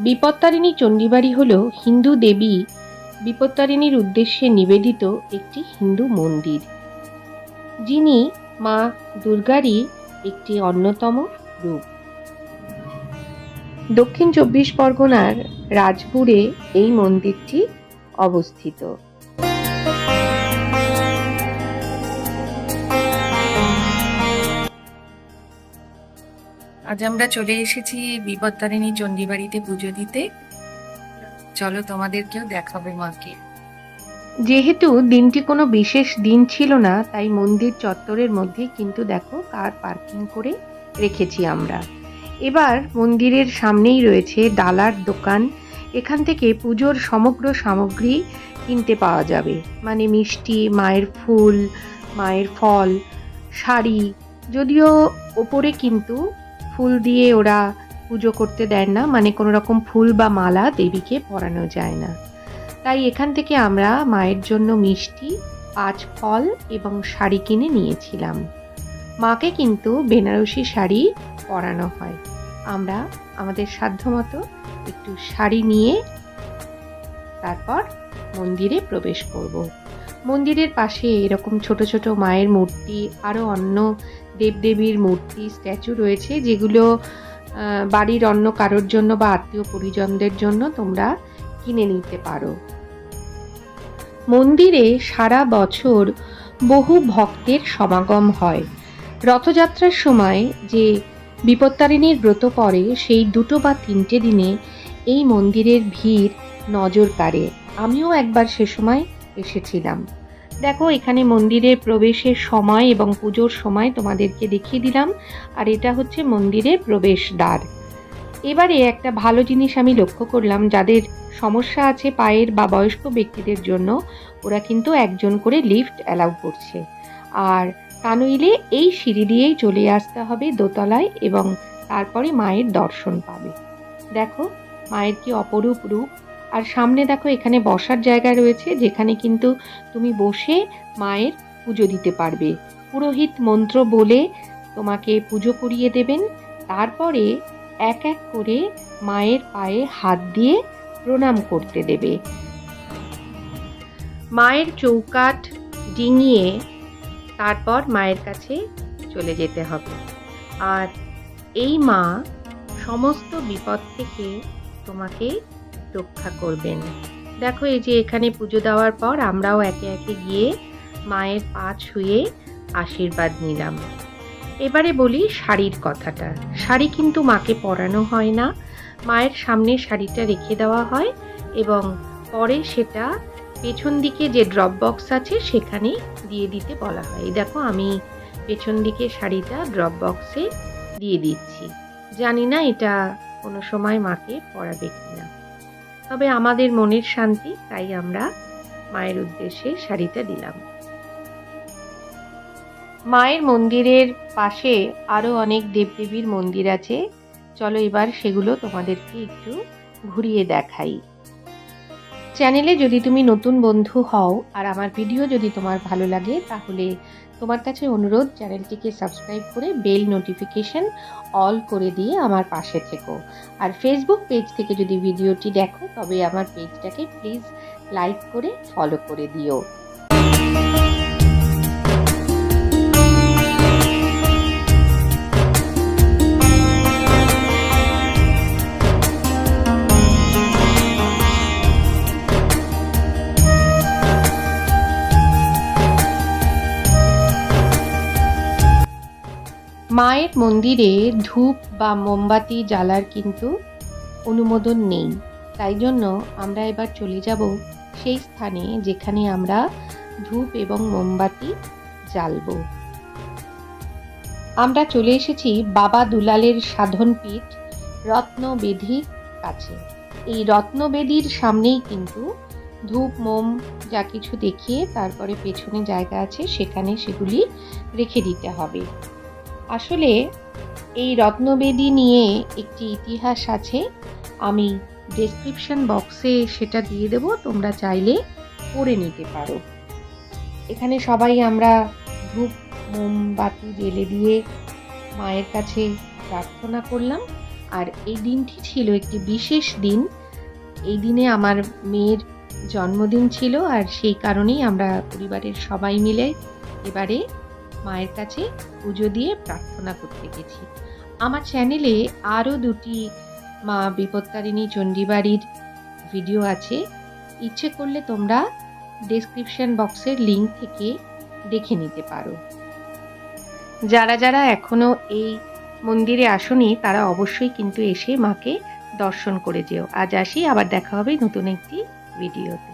বিপত্তারিণী চণ্ডীবাড়ি হল হিন্দু দেবী বিপত্তারিণীর উদ্দেশ্যে নিবেদিত একটি হিন্দু মন্দির। যিনি মা দুর্গারই একটি অন্যতম রূপ। দক্ষিণ চব্বিশ পরগনার রাজপুরে এই মন্দিরটি অবস্থিত। আজ আমরা চলে এসেছি বিপত্তারিণী চণ্ডীবাড়িতে পুজো দিতে। চলো তোমাদেরকেও দেখাবে মাকে। যেহেতু দিনটি কোনো বিশেষ দিন ছিল না, তাই মন্দির চত্বরের মধ্যে কিন্তু দেখো কার পার্কিং করে রেখেছি আমরা। এবার মন্দিরের সামনেই রয়েছে ডালার দোকান। এখান থেকে পুজোর সমগ্র সামগ্রী কিনতে পাওয়া যাবে। মানে মিষ্টি, মায়ের ফুল, মায়ের ফল, শাড়ি, যদিও ওপরে কিন্তু ফুল দিয়ে ওরা পুজো করতে দেন না মানে কোনো রকম ফুল বা মালা দেবীকে পরানো যায় না। তাই এখান থেকে আমরা মায়ের জন্য মিষ্টি, পাঁচ ফল এবং শাড়ি কিনে নিয়েছিলাম। মাকে কিন্তু বেনারসি শাড়ি পরানো হয়। আমরা আমাদের সাধ্যমতো একটু শাড়ি নিয়ে তারপর মন্দিরে প্রবেশ করব। মন্দিরের পাশে এরকম ছোট ছোট মায়ের মূর্তি আরও অন্য দেবদেবীর মূর্তি, স্ট্যাচু রয়েছে যেগুলো বাড়ির অন্য কারোর জন্য বা আত্মীয় পরিজনদের জন্য তোমরা কিনে নিতে পারো। মন্দিরে সারা বছর বহু ভক্তের সমাগম হয়। রথযাত্রার সময় যে বিপত্তারিণীর ব্রত পড়ে, সেই দুটো বা তিনটে দিনে এই মন্দিরের ভিড় নজর কাড়ে। আমিও একবার সে সময় এসেছিলাম। দেখো, এখানে মন্দিরের প্রবেশের সময় এবং পুজোর সময় তোমাদেরকে দেখিয়ে দিলাম, আর এটা হচ্ছে মন্দিরের প্রবেশ দ্বার এবারে একটা ভালো জিনিস আমি লক্ষ্য করলাম, যাদের সমস্যা আছে পায়ের বা বয়স্ক ব্যক্তিদের জন্য, ওরা কিন্তু একজন করে লিফট অ্যালাউ করছে। আর তা নইলে এই সিঁড়ি দিয়েই চলে আসতে হবে দোতলায় এবং তারপরে মায়ের দর্শন পাবে। দেখো, মায়ের কি অপরূপ রূপ। আর সামনে দেখো, এখানে বসার জায়গা রয়েছে, যেখানে কিন্তু তুমি বসে মায়ের পুজো দিতে পারবে। পুরোহিত মন্ত্র বলে তোমাকে পুজো করিয়ে দেবেন। তারপরে এক এক করে মায়ের পায়ে হাত দিয়ে প্রণাম করতে দেবে। মায়ের চৌকাঠ ডিঙিয়ে তারপর মায়ের কাছে চলে যেতে হবে। আর এই মা সমস্ত বিপদ থেকে তোমাকে রক্ষা করবেন। দেখো এই যে এখানে পুজো দেওয়ার পর আমরাও একে একে গিয়ে মায়ের পা ছুঁয়ে আশীর্বাদ নিলাম। এবারে বলি শাড়ির কথাটা। শাড়ি কিন্তু মাকে পরানো হয় না। মায়ের সামনে শাড়িটা রেখে দেওয়া হয় এবং পরে সেটা পেছন দিকে যে ড্রপ বক্স আছে সেখানে দিয়ে দিতে বলা হয়। দেখো আমি পেছন দিকে শাড়িটা ড্রপ বক্সে দিয়ে দিচ্ছি। জানি না এটা কোনো সময় মাকে পরাবে কিনা। তবে আমাদের মনের শান্তি, তাই আমরা মায়ের উদ্দেশ্যে শাড়িটা দিলাম। মায়ের মন্দিরের পাশে আরও অনেক দেবদেবীর মন্দির আছে। চলো এবার সেগুলো তোমাদেরকে একটু ঘুরিয়ে দেখাই। চ্যানেলে যদি তুমি নতুন বন্ধু হও আর আমার ভিডিও যদি তোমার ভালো লাগে, তাহলে তোমার কাছে অনুরোধ, চ্যানেলটিকে সাবস্ক্রাইব করে বেল নোটিফিকেশন অল করে দিয়ে আমার পাশে থেকো। আর ফেসবুক পেজ থেকে যদি ভিডিওটি দেখো, তবে আমার পেজটাকে প্লিজ লাইক করে ফলো করে দিও। মায়ের মন্দিরে ধূপ বা মোমবাতি জ্বালার কিন্তু অনুমোদন নেই। তাই জন্য আমরা এবার চলে যাব সেই স্থানে যেখানে আমরা ধূপ এবং মোমবাতি জ্বালব। আমরা চলে এসেছি বাবা দুলালের সাধনপীঠ রত্নবেদির কাছে। এই রত্নবেদির সামনেই কিন্তু ধূপ, মোম যা কিছু দেখিয়ে তারপরে পেছনে জায়গা আছে সেখানে সেগুলি রেখে দিতে হবে। আসলে এই রত্নবেদী নিয়ে একটি ইতিহাস আছে। আমি ডেসক্রিপশন বক্সে সেটা দিয়ে দেব, তোমরা চাইলে পড়ে নিতে পারো। এখানে সবাই আমরা ধূপ মোমবাতি জেলে দিয়ে মায়ের কাছে প্রার্থনা করলাম। আর এই দিনটি ছিল একটি বিশেষ দিন। এই দিনে আমার মেয়ের জন্মদিন ছিল, আর সেই কারণেই আমরা পরিবারের সবাই মিলে এবারে মায়ের কাছে পুজো দিয়ে প্রার্থনা করতে গেছি। আমার চ্যানেলে আরও দুটি মা বিপত্তারিণী চণ্ডীবাড়ির ভিডিও আছে। ইচ্ছে করলে তোমরা ডেসক্রিপশন বক্সের লিঙ্ক থেকে দেখে নিতে পারো। যারা যারা এখনও এই মন্দিরে আসনি, তারা অবশ্যই কিন্তু এসে মাকে দর্শন করে যেও। আজ আসি, আবার দেখা হবে নতুন একটি ভিডিওতে